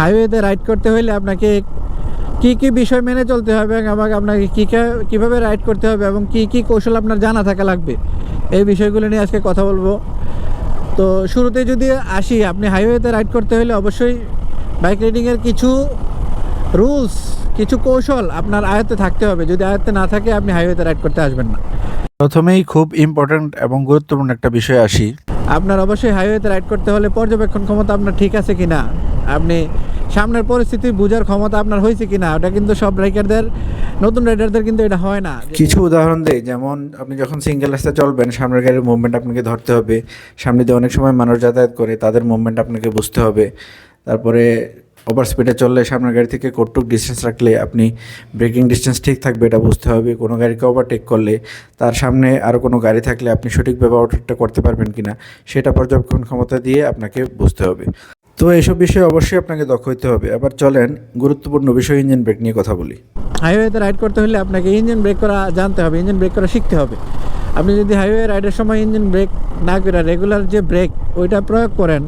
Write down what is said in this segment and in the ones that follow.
হাইওয়েতে রাইড করতে হলে আপনাকে কি কি বিষয় মেনে চলতে হবে এবং আপনাকে কী কীভাবে রাইড করতে হবে এবং কি কি কৌশল আপনার জানা থাকা লাগবে এই বিষয়গুলো নিয়ে আজকে কথা বলব। তো শুরুতে যদি আসি আপনি হাইওয়েতে রাইড করতে হলে অবশ্যই বাইক রাইডিংয়ের কিছু রুলস কিছু কৌশল আপনার আয়ত্তে থাকতে হবে। যদি আয়ত্তে না থাকে আপনি হাইওয়েতে রাইড করতে আসবেন না। প্রথমেই খুব ইম্পর্ট্যান্ট এবং গুরুত্বপূর্ণ একটা বিষয় আসি। আপনার অবশ্যই হাইওয়েতে রাইড করতে হলে পর্যবেক্ষণ ক্ষমতা আপনার ঠিক আছে কিনা? আপনি সামনের পরিস্থিতি বোঝার ক্ষমতা আপনার হয়েছে কিনা, ওটা কিন্তু সব রাইডারদের নতুন রাইডারদের কিন্তু এটা হয় না। কিছু উদাহরণ দেই, যেমন আপনি যখন সিঙ্গেল রাস্তায় চলবেন, সামনের গাড়ির মুভমেন্ট আপনাকে ধরতে হবে। সামনে দিয়ে অনেক সময় মানুষ যাতায়াত করে, তাদের মুভমেন্ট আপনাকে বুঝতে হবে। তারপরে ওভার স্পিডে চললে সামনের গাড়ি থেকে কতটুক ডিস্টেন্স রাখলে আপনি ব্রেকিং ডিস্টেন্স ঠিক থাকবে, এটা বুঝতে হবে। কোনো গাড়িকে ওভারটেক করলে, তার সামনে আরও কোনো গাড়ি থাকলে আপনি সঠিকভাবে ওভারটেকটা করতে পারবেন কি না সেটা পর্যবেক্ষণ ক্ষমতা দিয়ে আপনাকে বুঝতে হবে। তো এইসব বিষয়ে অবশ্যই আপনাকে দক্ষ হতে হবে। এবার চলেন গুরুত্বপূর্ণ বিষয় ইঞ্জিন ব্রেক নিয়ে কথা বলি। হাইওয়েতে রাইড করতে হলে আপনাকে ইঞ্জিন ব্রেক করা জানতে হবে, ইঞ্জিন ব্রেক করা শিখতে হবে। আপনি যদি হাইওয়ে রাইডের সময় ইঞ্জিন ব্রেক না করে রেগুলার যে ব্রেক, ওইটা প্রয়োগ করেন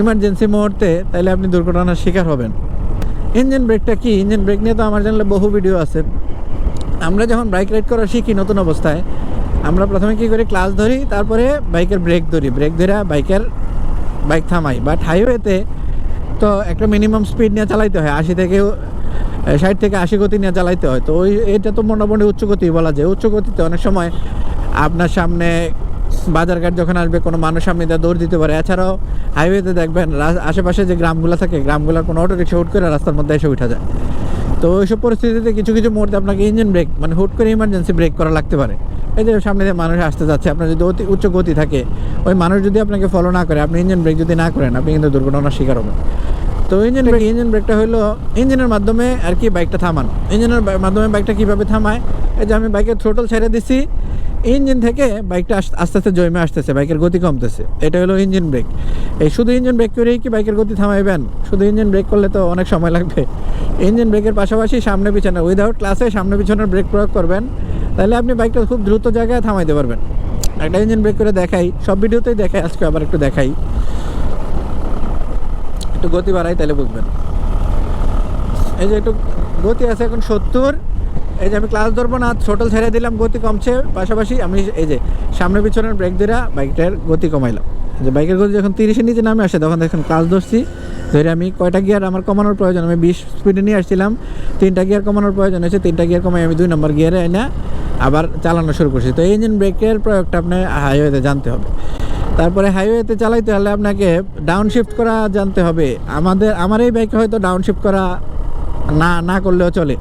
ইমার্জেন্সি মুহূর্তে তাহলে আপনি দুর্ঘটনার শিকার হবেন। ইঞ্জিন ব্রেকটা কি? ইঞ্জিন ব্রেক নিয়ে তো আমার জানলে বহু ভিডিও আছে। আমরা যখন বাইক রাইড করা শিখি নতুন অবস্থায়, আমরা প্রথমে কী করি? ক্লাস ধরি, তারপরে বাইকের ব্রেক ধরি। ব্রেক ধরে বাইকের বাইক থামাই বাট হাইওয়েতে তো একটা মিনিমাম স্পিড নিয়ে চালাইতে হয়, আশি থেকে ষাট থেকে আশি গতি নিয়ে চালাইতে হয়। তো ওই, এটা তো মোটামুটি উচ্চ গতি বলা যায়। উচ্চ গতিতে অনেক সময় আপনার সামনে বাজারঘাট যখন আসবে, কোনো মানুষ সামনে দিয়ে দৌড় দিতে পারে। এছাড়াও হাইওয়েতে দেখবেন আশেপাশে যে গ্রামগুলো থাকে, গ্রামগুলোর কোনো অটো রিক্সা হুট করে রাস্তার মধ্যে এসে উঠা যায়। তো ওইসব পরিস্থিতিতে কিছু কিছু মুহূর্তে আপনাকে ইঞ্জিন ব্রেক মানে হুট করে ইমার্জেন্সি ব্রেক করা লাগতে পারে। এই যে সামনে যে মানুষ আসতে যাচ্ছে, আপনার যদি অতি, উচ্চ গতি থাকে, ওই মানুষ যদি আপনাকে ফলো না করে, আপনি ইঞ্জিন ব্রেক যদি না করেন, আপনি কিন্তু দুর্ঘটনার শিকার হবেন। তো ইঞ্জিন ব্রেক ইঞ্জিন ব্রেকটা হলো ইঞ্জিনের মাধ্যমে আর কি বাইকটা থামানো। ইঞ্জিনের মাধ্যমে বাইকটা কীভাবে থামায়? এই যে আমি বাইকের থ্রোটল ছেড়ে দিছি ইঞ্জিন থেকে বাইকটা আস- আস্তে আস্তে জমে আসতেছে, বাইকের গতি কমতেছে। এটা হলো ইঞ্জিন ব্রেক। এই শুধু ইঞ্জিন ব্রেক করেই কি বাইকের গতি থামাইবেন? শুধু ইঞ্জিন ব্রেক করলে তো অনেক সময় লাগবে। ইঞ্জিন ব্রেকের পাশাপাশি সামনে পিছনে উইদাউট ক্লাসে সামনে পিছনের ব্রেক প্রয়োগ করবেন। তাহলে আপনি বাইকটা খুব দ্রুত জায়গায় থামাইতে পারবেন। একটা ইঞ্জিন ব্রেক করে দেখাই, সব ভিডিওতেই দেখাই, আজকে আবার একটু দেখাই। একটু গতি বাড়াই, তাহলে বুঝবেন। এই যে একটু গতি আছে এখন সত্তর। এই যে আমি ক্লাস ধরবো না ছোটল ছেড়ে দিলাম, গতি কমছে। পাশাপাশি আমি এই যে সামনে পিছনের ব্রেক ধরে বাইকটার গতি কমাইলাম। যে বাইকের গতি যখন তিরিশের নিচে নামে আসে, তখন দেখেন ক্লাস ধরছি। ধরে আমি কয়টা গিয়ার আমার কমানোর প্রয়োজন? আমি বিশ স্পিডে নিয়ে আসছিলাম। তিনটা গিয়ার কমানোর প্রয়োজন হয়েছে, তিনটা গিয়ার কমাই আমি দুই নম্বর গিয়ারে এনে আবার চালানো শুরু করছি। তো ইঞ্জিন ব্রেকের প্রয়োগটা আপনার হাইওয়েতে জানতে হবে। তারপরে হাইওয়েতে চালাইতে হলে আপনাকে ডাউন শিফট করা জানতে হবে। আমাদের, আমার এই বাইকে হয়তো ডাউন শিফট করা না না করলেও চলে।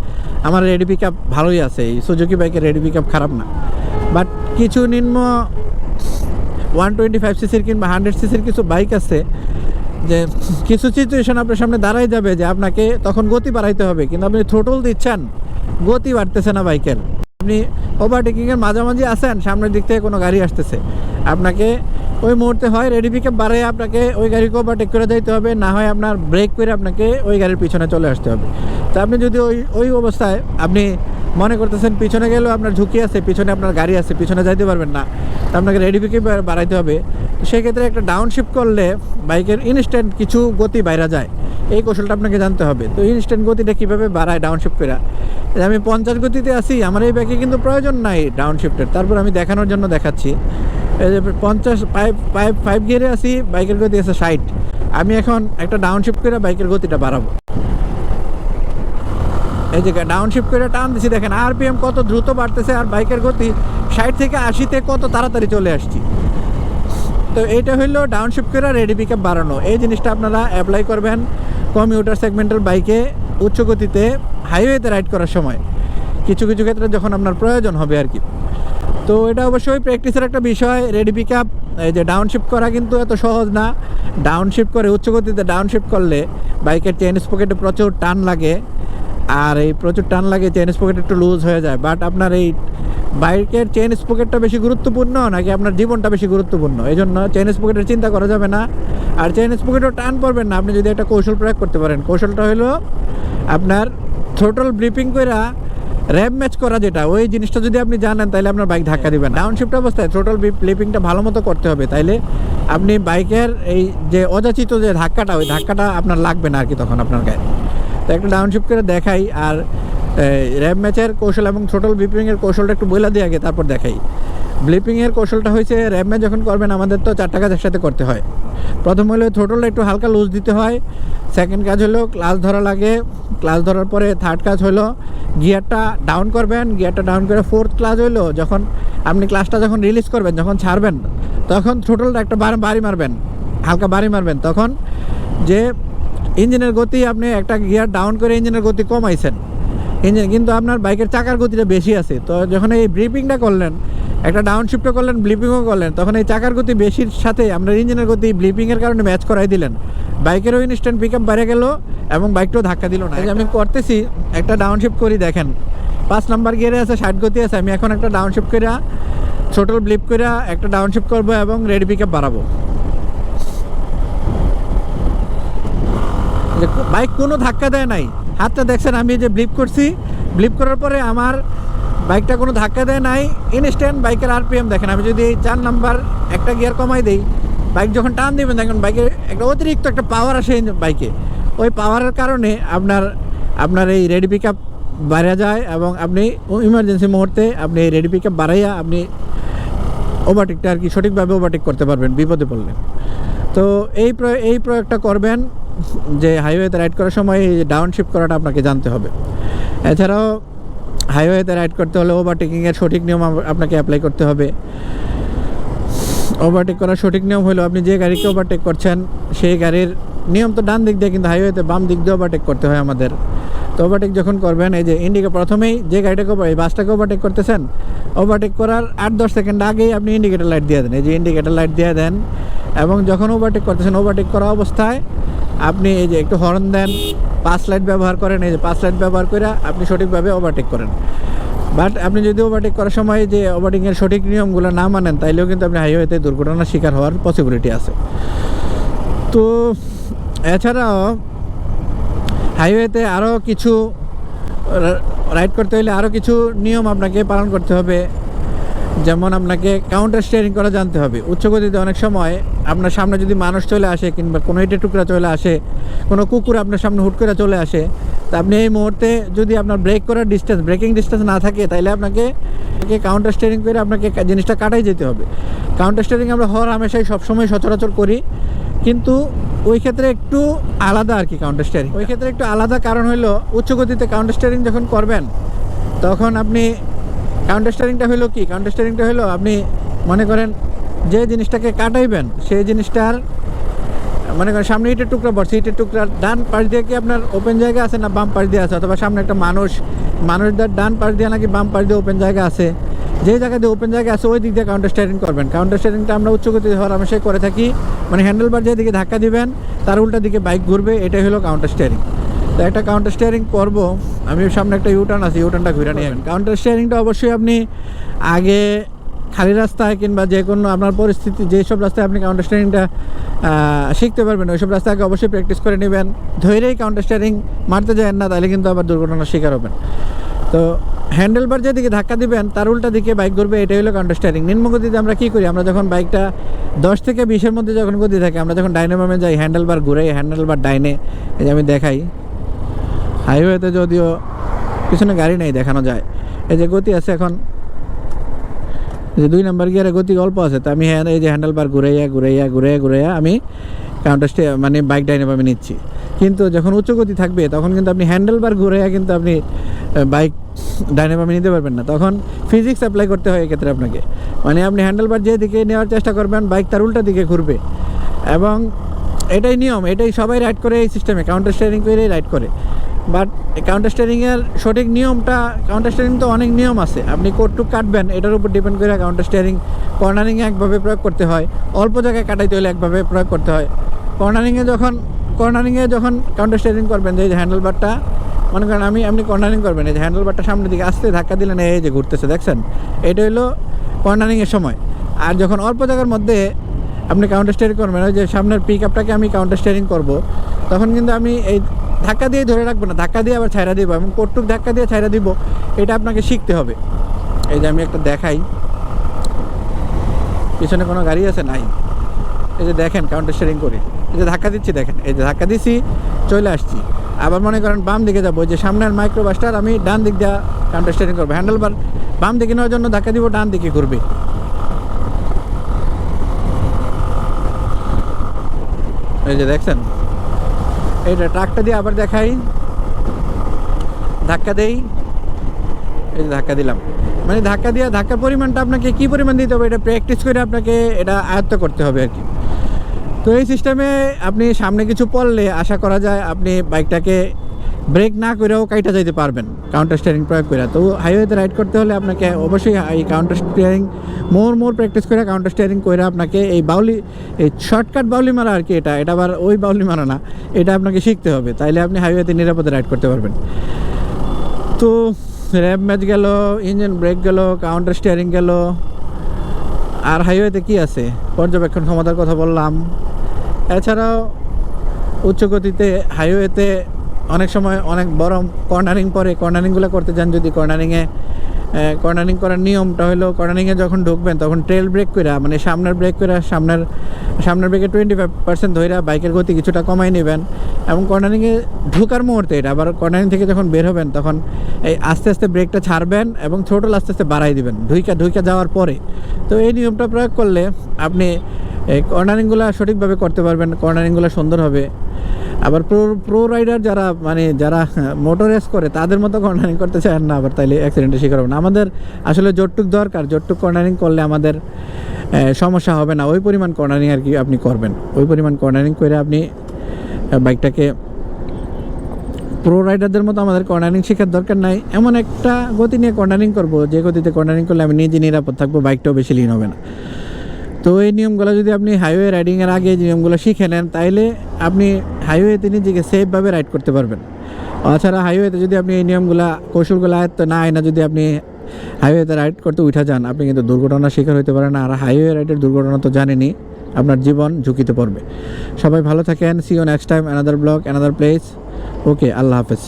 আমার রেডি পিক আপ ভালোই আছে, এই সুজুকি বাইকের রেডি পিক আপ খারাপ না। বাট কিছু নিম্ন ওয়ান টোয়েন্টি ফাইভ সিসির কিংবা হান্ড্রেড সিসির কিছু বাইক আছে, যে কিছু সিচুয়েশন আপনার সামনে দাঁড়াই যাবে, যে আপনাকে তখন গতি বাড়াইতে হবে। কিন্তু আপনি থ্রোটল দিচ্ছেন, গতি বাড়তেছে না বাইকের আপনি ওভারটেকিংয়ের মাঝামাঝি আছেন, সামনের দিক থেকে কোনো গাড়ি আসতেছে। আপনাকে ওই মুহূর্তে হয় রেডি পিকআপ বাড়াই আপনাকে ওই গাড়িকে ওভারটেক করে দিতে হবে, না হয় আপনার ব্রেক করে আপনাকে ওই গাড়ির পিছনে চলে আসতে হবে। তো আপনি যদি ওই ওই অবস্থায় আপনি মনে করতেছেন পিছনে গেলেও আপনার ঝুঁকি আছে, পিছনে আপনার গাড়ি আছে, পিছনে যাইতে পারবেন না। তো আপনাকে রেডি পিকআপ বাড়াইতে হবে। সেক্ষেত্রে একটা ডাউন শিফট করলে বাইকের ইনস্ট্যান্ট কিছু গতি বাইরা যায়। এই কৌশলটা আপনাকে জানতে হবে। তো ইনস্ট্যান্ট গতিটা কীভাবে বাড়ায় ডাউন শিফট করে? আমি পঞ্চাশ গতিতে আছি, আমার এই ব্যাগে কিন্তু প্রয়োজন নাই ডাউন শিফটের তারপর আমি দেখানোর জন্য দেখাচ্ছি। এই যে পঞ্চাশ ফাইভ ফাইভ ফাইভ গিয়ারে আছি, বাইকের গতি আছে ষাট। আমি এখন একটা ডাউন শিফট করে বাইকের গতিটা বাড়াবো। এই যে ডাউন শিফট করে টান দিছি, দেখেন আরপিএম কত দ্রুত বাড়তেছে আর বাইকের গতি ষাট থেকে আশিতে কত তাড়াতাড়ি চলে আসছি। তো এইটা হইল ডাউন শিফট করে রেডি পিক বাড়ানো। এই জিনিসটা আপনারা অ্যাপ্লাই করবেন কমিউটার সেগমেন্টের বাইকে উচ্চ গতিতে হাইওয়েতে রাইড করার সময়। কিছু কিছু ক্ষেত্রে যখন আপনার প্রয়োজন হবে আর কি। তো এটা অবশ্যই প্র্যাকটিসের একটা বিষয়। রেডি পিক আপ এই যে ডাউন শিফট করা কিন্তু এত সহজ না। ডাউন শিফট করে উচ্চ গতিতে ডাউন শিফট করলে বাইকের চেন স্পকেটে প্রচুর টান লাগে। আর এই প্রচুর টান লাগে চেন স্পকেট একটু লুজ হয়ে যায়। বাট আপনার এই বাইকের চেন স্পকেটটা বেশি গুরুত্বপূর্ণ, নাকি আপনার জীবনটা বেশি গুরুত্বপূর্ণ? এই জন্য চেন স্পকেটের চিন্তা করা যাবে না। আর চেন স্পকেটও টান পড়বেন না। আপনি যদি একটা কৌশল প্রয়োগ করতে পারেন, কৌশলটা হলো আপনার থ্রোটল ব্রিপিং কইরা র্যাপ ম্যাচ করা যেটা, ওই জিনিসটা যদি আপনি জানেন তাহলে আপনার বাইক ধাক্কা দিবেন ডাউন শিফট অবস্থায় থ্রোটল ফ্লিপিংটা ভালো মতো করতে হবে, তাইলে আপনি বাইকের এই যে অযাচিত যে ধাক্কাটা, ওই ধাক্কাটা আপনার লাগবে না আর কি তখন আপনার গায়ে। তো একটা ডাউন শিফট করে দেখাই আর র্যাপ ম্যাচের কৌশল এবং থ্রোটল ব্লিপিংয়ের কৌশলটা একটু বইলা দিয়ে আগে তারপর দেখাই। ব্লিপিংয়ের কৌশলটা হয়েছে র্যাপ ম্যাচ যখন করবেন আমাদের তো চারটা কাজ একসাথে করতে হয়। প্রথম হলো থ্রোটলটা একটু হালকা লুজ দিতে হয়। সেকেন্ড কাজ হলো ক্লাস ধরা লাগে। ক্লাস ধরার পরে থার্ড কাজ হলো গিয়ারটা ডাউন করবেন। গিয়ারটা ডাউন করে ফোর্থ ক্লাস হলো যখন আপনি ক্লাসটা যখন রিলিজ করবেন, যখন ছাড়বেন, তখন থ্রোটলটা একটা বাড়ি মারবেন। হালকা বাড়ি মারবেন। তখন যে ইঞ্জিনের গতি আপনি একটা গিয়ার ডাউন করে ইঞ্জিনের গতি কমাইছেন। ইঞ্জিন কিন্তু আপনার বাইকের চাকার গতিটা বেশি আছে। তো যখন এই ব্রিপিংটা করলেন, একটা ডাউন শিফটও করলেন ব্লিপিংও করলেন, তখন এই চাকার গতি বেশির সাথে আপনার ইঞ্জিনের গতি ব্লিপিংয়ের কারণে ম্যাচ করাই দিলেন। বাইকেরও ইনস্ট্যান্ট পিক আপ বেড়ে গেল এবং বাইকটাও ধাক্কা দিল না। আমি করতেছি, একটা ডাউন শিফট করি, দেখেন। পাঁচ নাম্বার গিয়ারে আছে, ষাট গতি আছে, আমি এখন একটা ডাউন শিফট করে ছোটল ব্লিপ করে একটা ডাউন শিফট করব এবং রেড পিক আপ বাড়াবো। যে বাইক কোনো ধাক্কা দেয় নাই। হাতটা দেখছেন, আমি যে ব্লিপ করছি। ব্লিপ করার পরে আমার বাইকটা কোনো ধাক্কা দেয় নাই। ইনস্ট্যান্ট বাইকের আরপিএম দেখেন, আমি যদি চার নাম্বার একটা গিয়ার কমাই দিই, বাইক যখন টান দিবেন, দেখেন বাইকের একটা অতিরিক্ত একটা পাওয়ার আসে বাইকে। ওই পাওয়ারের কারণে আপনার আপনার এই রেডি পিক আপ বাড়া যায় এবং আপনি ইমার্জেন্সি মুহূর্তে আপনি এই রেডি পিক আপ বাড়াইয়া আপনি ওভারটেকটা আর কি সঠিকভাবে ওভারটেক করতে পারবেন, বিপদে পড়লে। তো এই এই প্রয়োগটা করবেন। যে হাইওয়েতে রাইড করার সময় ডাউন শিফট করাটা আপনাকে জানতে হবে। এছাড়াও হাইওয়েতে রাইড করতে হলে ওভারটেকিংয়ের সঠিক নিয়ম আপনাকে অ্যাপ্লাই করতে হবে। ওভারটেক করার সঠিক নিয়ম হলো আপনি যে গাড়িকে ওভারটেক করছেন, সেই গাড়ির নিয়ম তো ডান দিক দিয়ে, কিন্তু হাইওয়েতে বাম দিক দিয়ে ওভারটেক করতে হয় আমাদের। তো ওভারটেক যখন করবেন, এই যে ইন্ডিকে প্রথমেই যে গাড়িটাকে over- এই বাসটাকে ওভারটেক করতেছেন ওভারটেক করার আট দশ সেকেন্ড আগেই আপনি ইন্ডিকেটার লাইট দিয়ে দেন। এই যে ইন্ডিকেটার লাইট দিয়ে দেন, এবং যখন ওভারটেক করতেছেন ওভারটেক করা অবস্থায় আপনি এই যে একটু হর্ন দেন, পাঁচ লাইট ব্যবহার করেন, এই যে পাঁচ লাইট ব্যবহার করে আপনি সঠিকভাবে ওভারটেক করেন। বাট আপনি যদি ওভারটেক করার সময় যে ওভারটেকিংয়ের সঠিক নিয়মগুলো না মানেন, তাইলেও কিন্তু আপনি হাইওয়েতে দুর্ঘটনার শিকার হওয়ার পসিবিলিটি আছে। তো এছাড়াও হাইওয়েতে আরও কিছু রাইড করতে হলে আরও কিছু নিয়ম আপনাকে পালন করতে হবে। যেমন আপনাকে কাউন্টার স্টিয়ারিং করা জানতে হবে। উচ্চ গতিতে অনেক সময় আপনার সামনে যদি মানুষ চলে আসে কিংবা কোনো ইটে টুকরা চলে আসে, কোনো কুকুর আপনার সামনে হুট করে চলে আসে, তা আপনি এই মুহূর্তে যদি আপনার ব্রেক করার ডিস্টেন্স ব্রেকিং ডিস্টেন্স না থাকে তাহলে আপনাকে কাউন্টার স্টিয়ারিং করে আপনাকে জিনিসটা কাটাই যেতে হবে। কাউন্টার স্টিয়ারিং আমরা হর হামেশাই সবসময় সচরাচর করি, কিন্তু ওই ক্ষেত্রে একটু আলাদা আর কি কাউন্টার স্টিয়ারিং ওই ক্ষেত্রে একটু আলাদা কারণ হলো উচ্চ গতিতে কাউন্টার স্টিয়ারিং যখন করবেন, তখন আপনি কাউন্টার স্টারিংটা হলো কি? কাউন্টার স্টারিংটা হলো আপনি মনে করেন যে জিনিসটাকে কাটাইবেন, সেই জিনিসটার, মনে করেন সামনে ইটের টুকরা পড়ছে ইটের টুকরা ডান পাশ দিয়ে কি আপনার ওপেন জায়গা আছে না বাম পাশ দিয়ে আছে? অথবা সামনে একটা মানুষ, মানুষদের ডান পাশ দিয়ে নাকি বাম পাশ দিয়ে ওপেন জায়গা আছে? যে জায়গা দিয়ে ওপেন জায়গা আছে, ওই দিক দিয়ে কাউন্টার স্টারিং করবেন। কাউন্টার স্টারিংটা আমরা উচ্চ গতিতে হওয়ার হামেশাই করে থাকি। মানে হ্যান্ডেল বার যেদিকে ধাক্কা দিবেন, তার উল্টা দিকে বাইক ঘুরবে, এটাই হলো কাউন্টার স্টারিং তো একটা কাউন্টার স্টিয়ারিং করব, আমি সামনে একটা ইউটার্ন আছে ইউটার্নটা ঘুরে নিয়ে কাউন্টার স্টিয়ারিংটা অবশ্যই আপনি আগে খালি রাস্তায় কিংবা যে কোনো আপনার পরিস্থিতি, যেসব রাস্তায় আপনি কাউন্টার স্টিয়ারিংটা শিখতে পারবেন, ওইসব রাস্তায় আগে অবশ্যই প্র্যাকটিস করে নেবেন। ধৈরেই কাউন্টার স্টিয়ারিং মারতে যায় না, তাহলে কিন্তু আবার দুর্ঘটনার শিকার হবেন। তো হ্যান্ডেল বার যেদিকে ধাক্কা দিবেন, তার উল্টা দিকে বাইক ঘুরবে, এটাই হলো কাউন্টার স্টারিং নিম্ন গতিতে আমরা কী করি? আমরা যখন বাইকটা দশ থেকে বিশের মধ্যে যখন গতি থাকে, আমরা যখন ডাইনে বামে যাই হ্যান্ডেল বার ঘুরে হ্যান্ডেল বার ডাইনে এই যে আমি দেখাই হাইওয়েতে যদিও পিছনে গাড়ি নেই দেখানো যায়। এই যে গতি আছে এখন যে দুই নাম্বার গিয়ারে গতি অল্প আছে, তো আমি হ্যাঁ এই যে হ্যান্ডেল বার ঘুরাইয়া ঘুরাইয়া ঘুরাইয়া ঘুরাইয়া আমি কাউন্টার স্টে মানে বাইক ডাইনে বামে নিচ্ছি। কিন্তু যখন উচ্চ গতি থাকবে, তখন কিন্তু আপনি হ্যান্ডেল বার ঘুরাইয়া কিন্তু আপনি বাইক ডাইনে বামে নিতে পারবেন না। তখন ফিজিক্স অ্যাপ্লাই করতে হয় এক্ষেত্রে আপনাকে। মানে আপনি হ্যান্ডেল বার যেদিকে নেওয়ার চেষ্টা করবেন বাইক তার উল্টা দিকে ঘুরবে। এবং এটাই নিয়ম, এটাই সবাই রাইড করে এই সিস্টেমে কাউন্টার স্টেয়ারিং করেই রাইড করে। বাট কাউন্টার স্টিয়ারিংয়ের সঠিক নিয়মটা কাউন্টার স্টিয়ারিং তো অনেক নিয়ম আছে। আপনি কোটটুক কাটবেন, এটার উপর ডিপেন্ড করে কাউন্টার স্টিয়ারিং কর্নারিংয়ে একভাবে প্রয়োগ করতে হয়। অল্প জায়গায় কাটাইতে হলে একভাবে প্রয়োগ করতে হয়। কর্নারিংয়ে যখন কর্নারিংয়ে যখন কাউন্টার স্টিয়ারিং করবেন, যে হ্যান্ডেল বারটা মনে করেন আমি আপনি কর্নারিং করবেন, এই যে হ্যান্ডেল বারটা সামনের দিকে আসতে ধাক্কা দিলেন, এই যে ঘুরতেছে, দেখছেন? এটা হলো কর্নারিংয়ের সময়। আর যখন অল্প জায়গার মধ্যে আপনি কাউন্টার স্টিয়ারিং করবেন, ওই যে সামনের পিক আপটাকে আমি কাউন্টার স্টিয়ারিং করব, তখন কিন্তু আমি এই ধাক্কা দিয়ে ধরে রাখব না, ধাক্কা দিয়ে আবার ছাইরা দিব এবং কটুক ধাক্কা দিয়ে ছাইরা দিব, এটা আপনাকে শিখতে হবে। এই যে আমি একটা দেখাই। পিছনে কোনো গাড়ি আছে? নাই। এই যে দেখেন কাউন্টার স্টারিং করে। এই যে ধাক্কা দিচ্ছি, দেখেন। এই যে ধাক্কা দিচ্ছি চলে আসছি। আবার মনে করেন বাম দিকে যাব যে সামনের মাইক্রো বাসটার আমি ডান দিক দিয়ে কাউন্টার স্টারিং করব। হ্যান্ডেল বার বাম দিকে নেওয়ার জন্য ধাক্কা দিব, ডান দিকে ঘুরবে। এই যে দেখছেন? এইটা ট্রাকটা দিয়ে আবার দেখাই। ধাক্কা দেই। এই ধাক্কা দিলাম। মানে ধাক্কা দিয়ে ধাক্কার পরিমাণটা আপনাকে কী পরিমাণ দিতে হবে এটা প্র্যাকটিস করে আপনাকে এটা আয়ত্ত করতে হবে আর কি। তো এই সিস্টেমে আপনি সামনে কিছু পড়লে আশা করা যায় আপনি বাইকটাকে ব্রেক না করেও কাইটা যাইতে পারবেন কাউন্টার স্টিয়ারিং প্রয়োগ করে তো হাইওয়েতে রাইড করতে হলে আপনাকে অবশ্যই এই counter steering more more practice করে কাউন্টার স্টিয়ারিং করে আপনাকে এই বাউলি, এই শর্টকাট বাউলি মারা আর কি এটা এটা আবার ওই বাউলি মারা না, এটা আপনাকে শিখতে হবে। তাইলে আপনি হাইওয়েতে নিরাপদে রাইড করতে পারবেন। তো র্যাপ ম্যাচ গেল ইঞ্জিন ব্রেক গেল কাউন্টার স্টিয়ারিং গেল। আর হাইওয়েতে কি আছে? পর্যবেক্ষণ ক্ষমতার কথা বললাম। এছাড়াও উচ্চ গতিতে হাইওয়েতে অনেক সময় অনেক বড় কর্নারিং পরে কর্নারিংগুলো করতে যান যদি কর্নারিংয়ে কর্নারিং করার নিয়মটা হলো কর্নারিংয়ে যখন ঢুকবেন তখন ট্রেল ব্রেক করে মানে সামনের ব্রেক করে সামনের সামনের ব্রেকে টোয়েন্টি ফাইভ পার্সেন্ট ধরে বাইকের গতি কিছুটা কমাই নেবেন। এবং কর্নারিংয়ে ঢুকার মুহূর্তে এটা, আবার কর্নারিং থেকে যখন বের হবেন, তখন এই আস্তে আস্তে ব্রেকটা ছাড়বেন এবং ছোটো আস্তে আস্তে বাড়াই দিবেন, ঢুইকা ঢুইকা যাওয়ার পরে। তো এই নিয়মটা প্রয়োগ করলে আপনি এই কর্নারিংগুলো সঠিকভাবে করতে পারবেন, কর্নারিংগুলো সুন্দর হবে। আবার প্রো প্রো রাইডার যারা মানে যারা মোটর রেস করে, তাদের মতো কর্নারিং করতে চান না, আবার তাইলে অ্যাক্সিডেন্টের শিকার হবে না। আমাদের আসলে জোরটুক দরকার জোরটুক কর্নারিং করলে আমাদের সমস্যা হবে না। ওই পরিমাণ কর্নারিং আর কি আপনি করবেন। ওই পরিমাণ কর্নারিং করে আপনি বাইকটাকে প্রো রাইডারদের মতো আমাদের কর্নারিং শেখার দরকার নাই। এমন একটা গতি নিয়ে কর্নারিং করব, যে গতিতে কর্নারিং করলে আমি নিজে নিরাপদ থাকব, বাইকটাও বেশি লিন হবে না। তো এই নিয়মগুলো যদি আপনি হাইওয়ে রাইডিংয়ের আগে এই নিয়মগুলো শিখে নেন, তাইলে আপনি হাইওয়েতে নিজেকে সেফভাবে রাইড করতে পারবেন। তাছাড়া হাইওয়েতে যদি আপনি এই নিয়মগুলো, কৌশলগুলো আয়ত্ত না আয় না যদি আপনি হাইওয়েতে রাইড করতে উঠা যান, আপনি কিন্তু দুর্ঘটনার শিকার হতে পারেন আর হাইওয়ে রাইডের দুর্ঘটনা তো জানেনই। আপনার জীবন ঝুঁকিতে পড়বে। সবাই ভালো থাকেন। See you next time another blog another place okay আল্লাহ হাফেজ।